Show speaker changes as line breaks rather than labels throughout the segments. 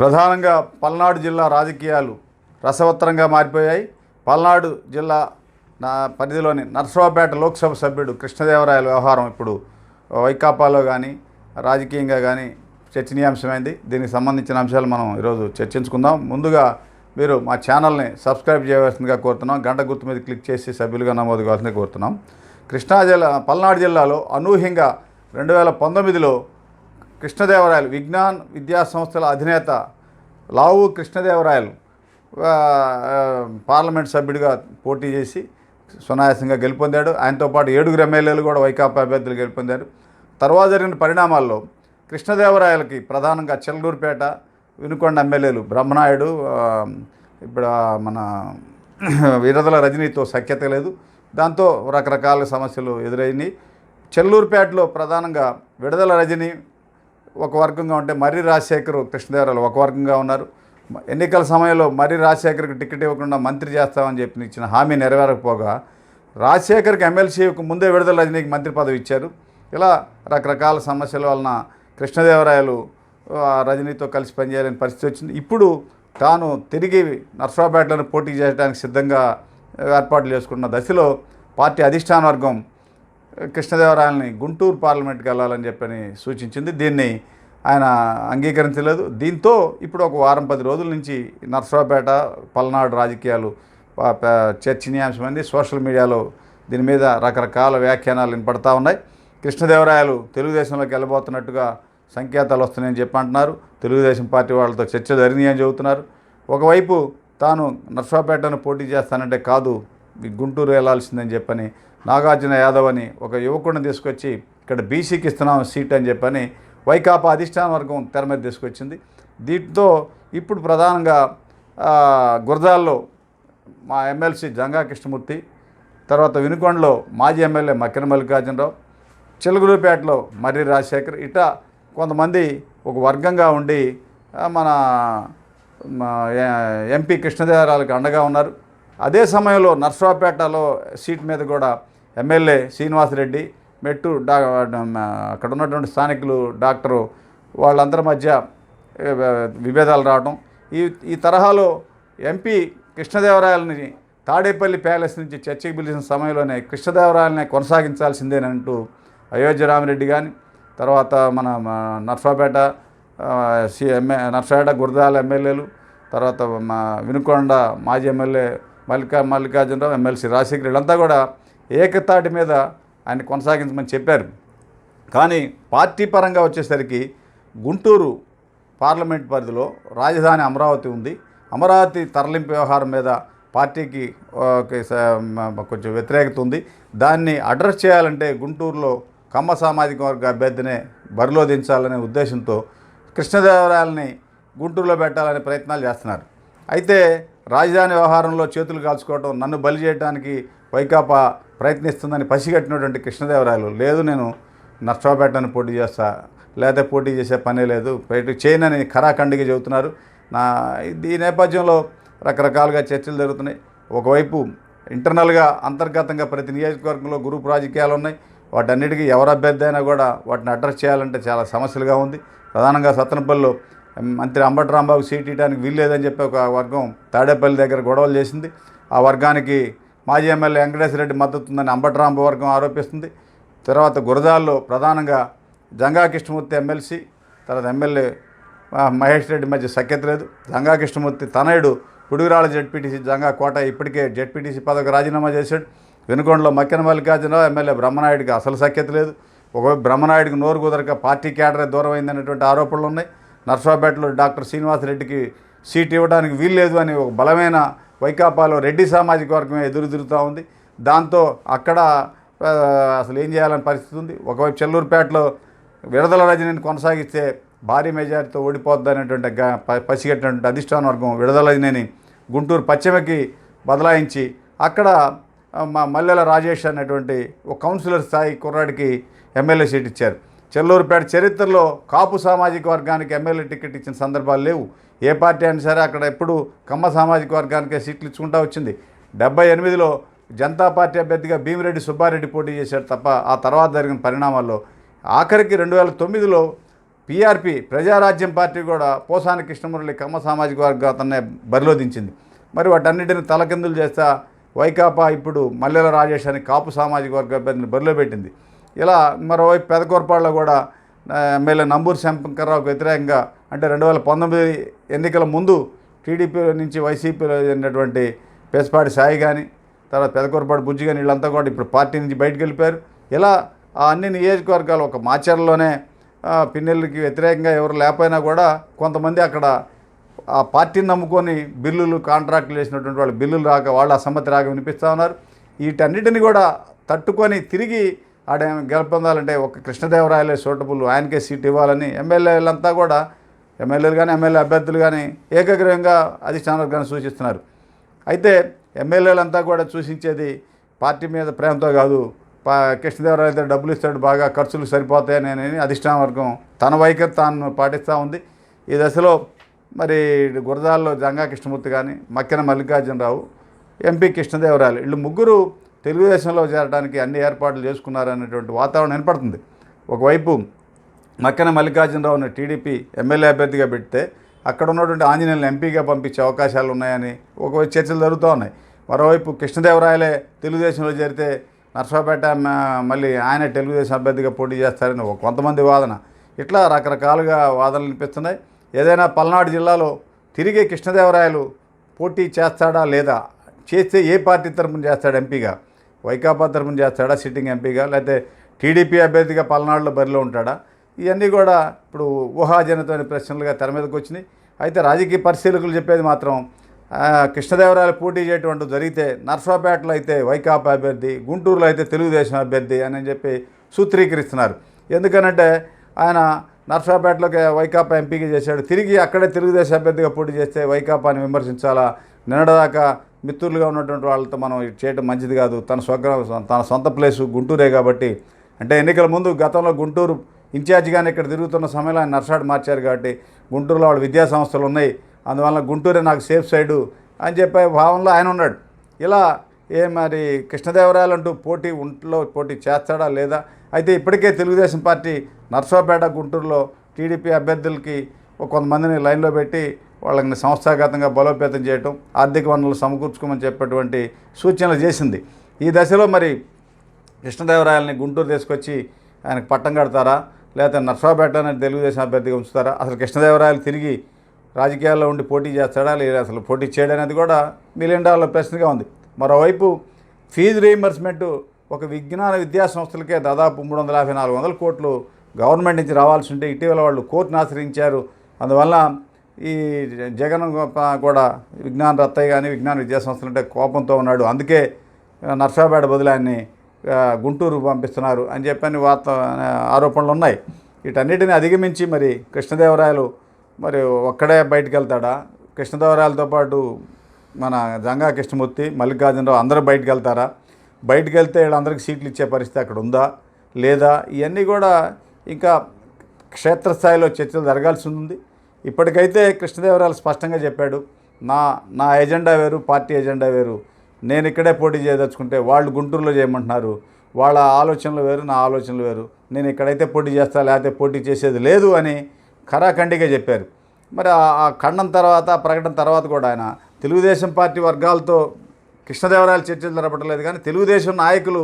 ప్రధానంగా పల్నాడు జిల్లా రాజకీయాలు రసవత్తరంగా మారిపోయాయి. పల్నాడు జిల్లా నా పరిధిలోని నర్సరావుపేట లోక్సభ సభ్యుడు కృష్ణదేవరాయల వ్యవహారం ఇప్పుడు వైకాపాలో కానీ రాజకీయంగా కానీ చర్చనీయాంశమైంది. దీనికి సంబంధించిన అంశాలు మనం ఈరోజు చర్చించుకుందాం. ముందుగా మీరు మా ఛానల్ని సబ్స్క్రైబ్ చేయవలసిందిగా కోరుతున్నాం. గంట గుర్తు మీద క్లిక్ చేసి సభ్యులుగా నమోదు కావాల్సిందిగా కోరుతున్నాం. కృష్ణా జిల్లా పల్నాడు జిల్లాలో అనూహ్యంగా రెండు వేల పంతొమ్మిదిలో కృష్ణదేవరాయలు విజ్ఞాన్ విద్యా సంస్థల అధినేత లావు కృష్ణదేవరాయలు పార్లమెంట్ సభ్యుడిగా పోటీ చేసి సునాయాసంగా గెలుపొందాడు. ఆయనతో పాటు ఏడుగురు ఎమ్మెల్యేలు కూడా వైకాపా అభ్యర్థులు గెలుపొందారు. తర్వాత జరిగిన పరిణామాల్లో కృష్ణదేవరాయలకి ప్రధానంగా చెల్లూరుపేట వినుకొండ ఎమ్మెల్యేలు బ్రహ్మనాయుడు ఇప్పుడు మన విరదల రజనీతో సఖ్యత లేదు. దాంతో రకరకాల సమస్యలు ఎదురైనాయి. చెల్లూరుపేటలో ప్రధానంగా విడుదల రజని ఒక వర్గంగా ఉంటే మర్రి రాజశేఖర్ కృష్ణదేవరాయలు ఒక వర్గంగా ఉన్నారు. ఎన్నికల సమయంలో మర్రి రాజశేఖర్కి టికెట్ ఇవ్వకుండా మంత్రి చేస్తామని చెప్పి ఇచ్చిన హామీ నెరవేరకపోగా రాజశేఖర్కి ఎమ్మెల్సీకి ముందే విడుదల రజనీకి మంత్రి పదవి ఇచ్చారు. ఇలా రకరకాల సమస్యల వలన కృష్ణదేవరాయలు రజనీతో కలిసి పనిచేయాలని పరిస్థితి వచ్చింది. ఇప్పుడు తాను తిరిగి నర్సరావుపేటలో పోటీ చేయడానికి సిద్ధంగా ఏర్పాట్లు చేసుకున్న దశలో పార్టీ అధిష్టాన వర్గం కృష్ణదేవరాయలని గుంటూరు పార్లమెంట్కి వెళ్ళాలని చెప్పని సూచించింది. దీన్ని ఆయన అంగీకరించలేదు. దీంతో ఇప్పుడు ఒక వారం పది రోజుల నుంచి నర్సరావుపేట పల్నాడు రాజకీయాలు ప- చర్చనీయాంశమైంది. సోషల్ మీడియాలో దీని మీద రకరకాల వ్యాఖ్యానాలు వినపడతా ఉన్నాయి. కృష్ణదేవరాయలు తెలుగుదేశంలోకి వెళ్ళబోతున్నట్టుగా సంకేతాలు వస్తున్నాయని చెప్పి అంటున్నారు. తెలుగుదేశం పార్టీ వాళ్ళతో చర్చ జరిగింది అని చెబుతున్నారు. ఒకవైపు తాను నర్సరావుపేటను పోటీ చేస్తానంటే కాదు గుంటూరు వెళ్ళాల్సిందని చెప్పని నాగార్జున యాదవ్ అని ఒక యువకుడిని తీసుకొచ్చి ఇక్కడ బీసీకి ఇస్తున్నాం సీట్ అని చెప్పని వైకాపా అధిష్టాన వర్గం తెర మీద తీసుకొచ్చింది. దీంతో ఇప్పుడు ప్రధానంగా ఆ, గురజాల్లో మా ఎమ్మెల్సీ జంగా కృష్ణమూర్తి తర్వాత వినుకొండలో మాజీ ఎమ్మెల్యే మక్కిన మల్లికార్జునరావు చిలుగులూపేటలో మర్రి రాజశేఖర్ ఇట్లా కొంతమంది ఒక వర్గంగా ఉండి మన ఎంపీ కృష్ణదేవరాయలకు అండగా ఉన్నారు. అదే సమయంలో నర్సరావుపేటలో సీట్ మీద కూడా ఎమ్మెల్యే శ్రీనివాసరెడ్డి మెట్టు డా అక్కడ ఉన్నటువంటి స్థానికులు డాక్టరు వాళ్ళందరి మధ్య విభేదాలు రావడం ఈ ఈ తరహాలో ఎంపీ కృష్ణదేవరాయలని తాడేపల్లి ప్యాలెస్ నుంచి చర్చకి పిలిచిన సమయంలోనే కృష్ణదేవరాయలనే కొనసాగించాల్సిందేనంటూ అయోధ్య రామిరెడ్డి కానీ తర్వాత మన నర్సాపేట సి ఎమ్మె నర్సాపేట గురదాల ఎమ్మెల్యేలు తర్వాత మా వినుకొండ మాజీ ఎమ్మెల్యే మల్లికా మల్లికార్జునరావు ఎమ్మెల్సీ రాజశేఖర్ వీళ్ళంతా కూడా ఏకతాటి మీద ఆయన కొనసాగించమని చెప్పారు. కానీ పార్టీ పరంగా వచ్చేసరికి గుంటూరు పార్లమెంట్ పరిధిలో రాజధాని అమరావతి ఉంది. అమరావతి తరలింపు వ్యవహారం మీద పార్టీకి కొంచెం వ్యతిరేకత ఉంది. దాన్ని అడ్రస్ చేయాలంటే గుంటూరులో కమ్మ సామాజిక వర్గ అభ్యర్థినే బరిలో దించాలనే ఉద్దేశంతో కృష్ణదేవరాయలని గుంటూరులో పెట్టాలనే ప్రయత్నాలు చేస్తున్నారు. అయితే రాజధాని వ్యవహారంలో చేతులు కాల్చుకోవటం నన్ను బలి చేయడానికి వైకాపా ప్రయత్నిస్తుందని పసిగట్టినటువంటి కృష్ణదేవరాయలు లేదు నేను నర్సరావుపేటను పోటీ చేస్తా లేకపోతే పోటీ చేసే పనే లేదు బయట చేయనని ఖరాఖండిగా చెబుతున్నారు. నా ఈ నేపథ్యంలో రకరకాలుగా చర్చలు జరుగుతున్నాయి. ఒకవైపు ఇంటర్నల్గా అంతర్గతంగా ప్రతి నియోజకవర్గంలో గ్రూప్ రాజకీయాలు ఉన్నాయి. వాటన్నిటికీ ఎవరు అభ్యర్థి అయినా కూడా వాటిని అడ్రస్ చేయాలంటే చాలా సమస్యలుగా ఉంది. ప్రధానంగా సత్తనపల్లిలో మంత్రి అంబటి రాంబాబు సీట్ ఇవ్వడానికి వీల్లేదని చెప్పి ఒక వర్గం తాడేపల్లి దగ్గర గొడవలు చేసింది. ఆ వర్గానికి మాజీ ఎమ్మెల్యే వెంకటేశ్వర రెడ్డి మద్దతు ఉందని అంబటి రాంబాబు వర్గం ఆరోపిస్తుంది. తర్వాత గురజాల్లో ప్రధానంగా జంగా కృష్ణమూర్తి ఎమ్మెల్సీ తర్వాత ఎమ్మెల్యే మహేష్ రెడ్డి మధ్య సఖ్యత లేదు. జంగా కృష్ణమూర్తి తనయుడు పుడుగురాళ్ళ జడ్పీటీసీ జంగా కోట ఇప్పటికే జడ్పీటీసీ పదవికి రాజీనామా చేశాడు. వెనుకొండలో మక్కెన మల్లికార్జునరావు ఎమ్మెల్యే బ్రహ్మనాయుడికి అసలు సఖ్యత లేదు. ఒకవైపు బ్రహ్మనాయుడికి నోరు కుదరక పార్టీ క్యాడరే దూరం అయిందనేటువంటి ఆరోపణలు ఉన్నాయి నర్సాపేటలో డాక్టర్ శ్రీనివాసరెడ్డికి సీట్ ఇవ్వడానికి వీల్లేదు అని ఒక బలమైన వైకాపాలో రెడ్డి సామాజిక వర్గమే ఎదురు తిరుగుతూ ఉంది. దాంతో అక్కడ అసలు ఏం చేయాలని పరిస్థితి ఉంది. ఒకవైపు చెల్లూరుపేటలో విడదల రజనీని కొనసాగిస్తే భారీ మెజారిటీతో ఓడిపోద్ది అనేటువంటి గ- పసిగట్టినటువంటి అధిష్టాన వర్గం విడుదల రజనీని గుంటూరు పశ్చిమకి బదలాయించి అక్కడ మా మల్లెల రాజేష్ అనేటువంటి ఒక కౌన్సిలర్ స్థాయి కుర్రాడికి ఎమ్మెల్యే సీట్ ఇచ్చారు. చెల్లూరుపేట చరిత్రలో కాపు సామాజిక వర్గానికి ఎమ్మెల్యే టికెట్ ఇచ్చిన సందర్భాలు లేవు. ఏ పార్టీ అయినా సరే అక్కడ ఎప్పుడు కమ్మ సామాజిక వర్గానికే సీట్లు ఇచ్చుకుంటా వచ్చింది. డెబ్బై ఎనిమిదిలో జనతా పార్టీ అభ్యర్థిగా భీమిరెడ్డి సుబ్బారెడ్డి పోటీ చేశాడు తప్ప ఆ తర్వాత జరిగిన పరిణామాల్లో ఆఖరికి రెండు వేల తొమ్మిదిలో పీఆర్పీ ప్రజారాజ్యం పార్టీ కూడా పోసాని కృష్ణమురళి కమ్మ సామాజిక వర్గ అతన్నే బరిలో దించింది మరి వాటన్నిటిని తలకిందులు చేస్తా వైకాపా ఇప్పుడు మల్లెల రాజేష్ అని కాపు సామాజిక వర్గ అభ్యర్థిని బరిలో పెట్టింది. ఇలా మరోవైపు పెదకూరపాడులో కూడా ఎమ్మెల్యే నంబూరు శంకర్రావుకు వ్యతిరేకంగా అంటే రెండు వేల పంతొమ్మిది ఎన్నికల ముందు టీడీపీ నుంచి వైసీపీలో ఉన్నటువంటి పేసపాటి సాయి కానీ తర్వాత పెదకొరపాటి బుజ్జి కానీ వీళ్ళంతా కూడా ఇప్పుడు పార్టీ నుంచి బయటకు వెళ్ళిపోయారు. ఇలా ఆ అన్ని నియోజకవర్గాలు ఒక మాచర్లోనే పిన్నెళ్ళకి వ్యతిరేకంగా ఎవరు లేకపోయినా కూడా కొంతమంది అక్కడ ఆ పార్టీని నమ్ముకొని బిల్లులు కాంట్రాక్టులు వేసినటువంటి వాళ్ళు బిల్లులు రాక వాళ్ళ అసమ్మతి రాక వినిపిస్తూ ఉన్నారు. వీటన్నిటిని కూడా తట్టుకొని తిరిగి ఆడ గెలుపొందాలంటే ఒక కృష్ణదేవరాయలే సూటబుల్ ఆయనకే సీట్ ఇవ్వాలని ఎమ్మెల్యేలంతా కూడా ఎమ్మెల్యేలు కానీ ఎమ్మెల్యే అభ్యర్థులు కానీ ఏకగ్రీవంగా అధిష్టానాలు కానీ సూచిస్తున్నారు. అయితే ఎమ్మెల్యేలంతా కూడా సూచించేది పార్టీ మీద ప్రేమతో కాదు. పా కృష్ణదేవరాయలు అయితే డబ్బులు ఇస్తాడు బాగా ఖర్చులు సరిపోతాయని అని అధిష్టాన వర్గం తన వైఖరి తాను పాటిస్తూ ఉంది. ఈ దశలో మరి గురజాల్లో జంగా కృష్ణమూర్తి కానీ మక్కెన మల్లికార్జునరావు ఎంపీ కృష్ణదేవరాయలు వీళ్ళు ముగ్గురు తెలుగుదేశంలో చేరడానికి అన్ని ఏర్పాట్లు చేసుకున్నారనేటువంటి వాతావరణం ఏర్పడుతుంది ఒకవైపు మక్కన మల్లికార్జునరావుని టీడీపీ ఎమ్మెల్యే అభ్యర్థిగా పెడితే అక్కడ ఉన్నటువంటి ఆంజనేయులను ఎంపీగా పంపించే అవకాశాలు ఉన్నాయని ఒకవైపు చర్చలు జరుగుతూ ఉన్నాయి. మరోవైపు కృష్ణదేవరాయలే తెలుగుదేశంలో చేరితే నర్సాపేట మళ్ళీ ఆయన తెలుగుదేశం అభ్యర్థిగా పోటీ చేస్తారని ఒక కొంతమంది వాదన. ఇట్లా రకరకాలుగా వాదనలు వినిపిస్తున్నాయి. ఏదైనా పల్నాడు జిల్లాలో తిరిగి కృష్ణదేవరాయలు పోటీ చేస్తాడా లేదా? చేస్తే ఏ పార్టీ తరపున చేస్తాడు ఎంపీగా? వైకాపా తరఫున చేస్తాడా సిట్టింగ్ ఎంపీగా లేకపోతే టీడీపీ అభ్యర్థిగా పల్నాడులో బరిలో ఉంటాడా? ఇవన్నీ కూడా ఇప్పుడు ఊహాజనితమైన ప్రశ్నలుగా తెర మీదకి వచ్చినాయి. అయితే రాజకీయ పరిశీలకులు చెప్పేది మాత్రం కృష్ణదేవరాయలు పోటీ చేయటువంటి జరిగితే నర్సాపేటలో అయితే వైకాపా అభ్యర్థి గుంటూరులో అయితే తెలుగుదేశం అభ్యర్థి అని చెప్పి సూత్రీకరిస్తున్నారు. ఎందుకనంటే ఆయన నర్సాపేటలోకి వైకాపా ఎంపీకి చేశాడు. తిరిగి అక్కడే తెలుగుదేశం అభ్యర్థిగా పోటీ చేస్తే వైకాపాని విమర్శించాలా? నిన్నటిదాకా మిత్రులుగా ఉన్నటువంటి వాళ్ళతో మనం చేయటం చేయడం మంచిది కాదు. తన స్వగ్ర తన సొంత ప్లేసు గుంటూరే కాబట్టి. అంటే ఎన్నికల ముందు గతంలో గుంటూరు ఇన్ఛార్జిగానే ఇక్కడ తిరుగుతున్న సమయంలో ఆయన నర్సాడు మార్చారు కాబట్టి గుంటూరులో వాళ్ళ విద్యా సంస్థలు ఉన్నాయి. అందువల్ల గుంటూరే నాకు సేఫ్ సైడు అని చెప్పే భావంలో ఆయన ఉన్నాడు. ఇలా ఏ మరి కృష్ణదేవరాయలు అంటూ పోటీ ఒంట్లో పోటీ చేస్తాడా లేదా? అయితే ఇప్పటికే తెలుగుదేశం పార్టీ నర్సాపేట గుంటూరులో టీడీపీ అభ్యర్థులకి కొంతమందిని లైన్లో పెట్టి వాళ్ళని సంస్థాగతంగా బలోపేతం చేయటం ఆర్థిక వనరులు సమకూర్చుకోమని చెప్పేటువంటి సూచనలు చేసింది. ఈ దశలో మరి కృష్ణదేవరాయలని గుంటూరు తీసుకొచ్చి ఆయనకు పట్టం కడతారా? లేకపోతే నర్సాపేట అనేది తెలుగుదేశం అభ్యర్థిగా ఉంచుతారా? అసలు కృష్ణదేవరాయలు తిరిగి రాజకీయాల్లో ఉండి పోటీ చేస్తాడా? లేదా అసలు పోటీ చేయడం అనేది కూడా మిలియన్ డాలర్ ప్రశ్నగా ఉంది. మరోవైపు ఫీజు రీయింబర్స్మెంటు ఒక విజ్ఞాన విద్యా సంస్థలకే దాదాపు మూడు వందల యాభై నాలుగు వందల కోట్లు గవర్నమెంట్ నుంచి రావాల్సి ఉంటే ఇటీవల వాళ్ళు కోర్టును ఆశ్రయించారు. అందువల్ల ఈ జగన్ కూడా విజ్ఞాన రత్తయ్య కానీ విజ్ఞాన విద్యా సంస్థలు అంటే కోపంతో ఉన్నాడు. అందుకే నర్సాపేట బదులు ఆయన్ని గుంటూరు పంపిస్తున్నారు అని చెప్పని వార్త ఆరోపణలు ఉన్నాయి. వీటన్నిటిని అధిగమించి మరి కృష్ణదేవరాయలు మరి ఒక్కడే బయటికి వెళ్తాడా? కృష్ణదేవరాయలతో పాటు మన జంగా కృష్ణమూర్తి మల్లికార్జునరావు అందరూ బయటికి వెళ్తారా? బయటకు వెళ్తే వీళ్ళందరికీ సీట్లు ఇచ్చే పరిస్థితి అక్కడ ఉందా లేదా? ఇవన్నీ కూడా ఇంకా క్షేత్రస్థాయిలో చర్చలు జరగాల్సి ఉంది ఇప్పటికైతే కృష్ణదేవరాయలు స్పష్టంగా చెప్పాడు నా నా ఎజెండా వేరు పార్టీ ఎజెండా వేరు. నేను ఇక్కడే పోటీ చేయదలుచుకుంటే వాళ్ళు గుంటూరులో చేయమంటున్నారు. వాళ్ళ ఆలోచనలు వేరు నా ఆలోచనలు వేరు. నేను ఇక్కడైతే పోటీ చేస్తా లేకపోతే పోటీ చేసేది లేదు అని ఖరాఖండిగా చెప్పారు. మరి ఆ- ఖండం తర్వాత ప్రకటన తర్వాత కూడా ఆయన తెలుగుదేశం పార్టీ వర్గాలతో కృష్ణదేవరాయలు చర్చలు జరపట్లేదు కానీ తెలుగుదేశం నాయకులు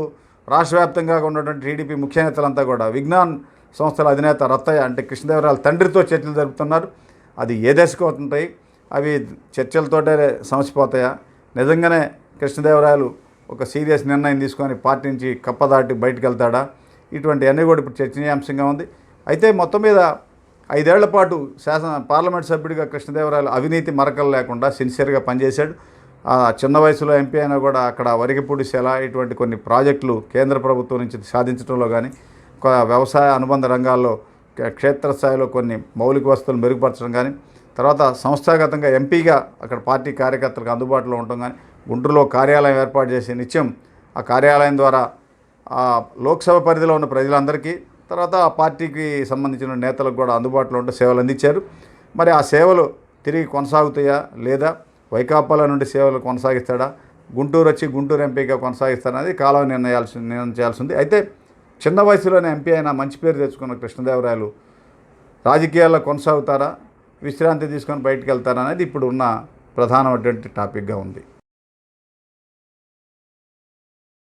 రాష్ట్ర వ్యాప్తంగా ఉన్నటువంటి టీడీపీ ముఖ్య నేతలంతా కూడా విజ్ఞాన్ సంస్థల అధినేత రత్తయ్య అంటే కృష్ణదేవరాయల తండ్రితో చర్చలు జరుపుతున్నారు. అది ఏ దశకు అవుతుంటాయి అవి చర్చలతోటే సమసిపోతాయా? నిజంగానే కృష్ణదేవరాయలు ఒక సీరియస్ నిర్ణయం తీసుకొని పార్టీ నుంచి కప్పదాటి బయటకు వెళ్తాడా ఇటువంటి అన్నీ కూడా ఇప్పుడు చర్చనీయాంశంగా ఉంది. అయితే మొత్తం మీద ఐదేళ్ళ పాటు శాసన పార్లమెంట్ సభ్యుడిగా కృష్ణదేవరాయలు అవినీతి మరకలు లేకుండా సిన్సియర్గా పనిచేశాడు. చిన్న వయసులో ఎంపీ అయినా కూడా అక్కడ వరిగపూడి శిల ఇటువంటి కొన్ని ప్రాజెక్టులు కేంద్ర ప్రభుత్వం నుంచి సాధించడంలో కానీ వ్యవసాయ అనుబంధ రంగాల్లో క్షేత్రస్థాయిలో కొన్ని మౌలిక వస్తువులు మెరుగుపరచడం కానీ తర్వాత సంస్థాగతంగా ఎంపీగా అక్కడ పార్టీ కార్యకర్తలకు అందుబాటులో ఉండటం కానీ గుంటూరులో కార్యాలయం ఏర్పాటు చేసి నిత్యం ఆ కార్యాలయం ద్వారా ఆ లోక్సభ పరిధిలో ఉన్న ప్రజలందరికీ తర్వాత ఆ పార్టీకి సంబంధించిన నేతలకు కూడా అందుబాటులో ఉంటే సేవలు అందించారు. మరి ఆ సేవలు తిరిగి కొనసాగుతాయా లేదా? వైకాపాల నుండి సేవలు కొనసాగిస్తాడా? గుంటూరు వచ్చి గుంటూరు ఎంపీగా కొనసాగిస్తారనేది కాలం నిర్ణయాల్సి నిర్ణయం చేయాల్సి ఉంది. అయితే చిన్న వయసులోనే ఎంపీ అయిన మంచి పేరు తెచ్చుకున్న కృష్ణదేవరాయలు రాజకీయాల్లో కొనసాగుతారా? విశ్రాంతి తీసుకొని బయటకు వెళ్తారా అనేది ఇప్పుడు ఉన్న ప్రధానమైనటువంటి టాపిక్గా ఉంది.